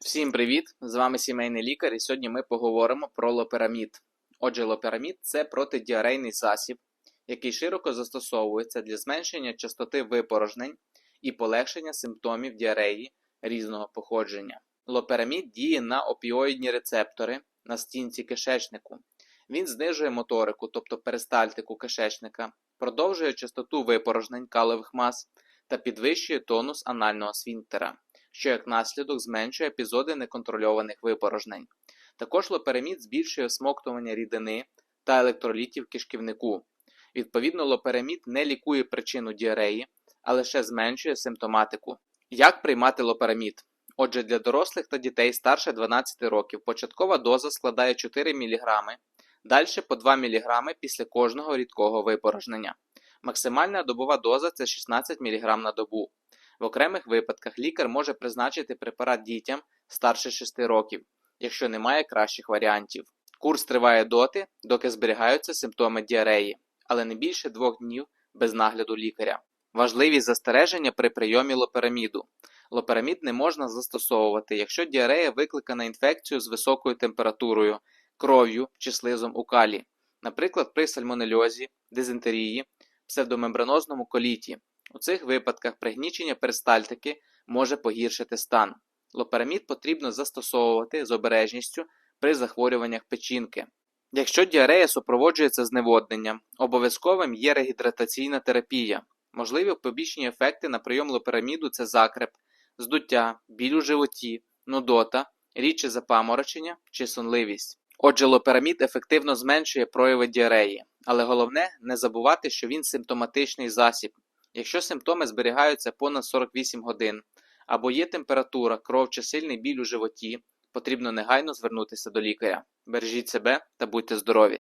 Всім привіт! З вами сімейний лікар, і сьогодні ми поговоримо про лоперамід. Отже, лоперамід це протидіарейний засіб, який широко застосовується для зменшення частоти випорожнень і полегшення симптомів діареї різного походження. Лоперамід діє на опіоїдні рецептори на стінці кишечнику. Він знижує моторику, тобто перистальтику кишечника, продовжує частоту випорожнень калових мас та підвищує тонус анального сфінктера що як наслідок зменшує епізоди неконтрольованих випорожнень. Також лоперамід збільшує всмоктування рідини та електролітів кишківнику. Відповідно, лоперамід не лікує причину діареї, а лише зменшує симптоматику. Як приймати лоперамід? Отже, для дорослих та дітей старше 12 років початкова доза складає 4 мг, далі по 2 мг після кожного рідкого випорожнення. Максимальна добова доза це 16 мг на добу. В окремих випадках лікар може призначити препарат дітям старше 6 років, якщо немає кращих варіантів. Курс триває доти, доки зберігаються симптоми діареї, але не більше двох днів без нагляду лікаря. Важливі застереження при прийомі лопераміду. Лоперамід не можна застосовувати, якщо діарея викликана інфекцією з високою температурою, кров'ю чи слизом у калі, наприклад, при сальмонельозі, дизентерії, псевдомембранозному коліті. У цих випадках пригнічення перистальтики може погіршити стан. Лоперамід потрібно застосовувати з обережністю при захворюваннях печінки. Якщо діарея супроводжується зневодненням, обов'язковим є регідратаційна терапія. Можливі побічні ефекти на прийом лопераміду це закреп, здуття, біль у животі, нудота, рідче запаморочення чи сонливість. Отже, лоперамід ефективно зменшує прояви діареї, але головне не забувати, що він симптоматичний засіб. Якщо симптоми зберігаються понад 48 годин, або є температура, кров чи сильний біль у животі, потрібно негайно звернутися до лікаря. Бережіть себе та будьте здорові!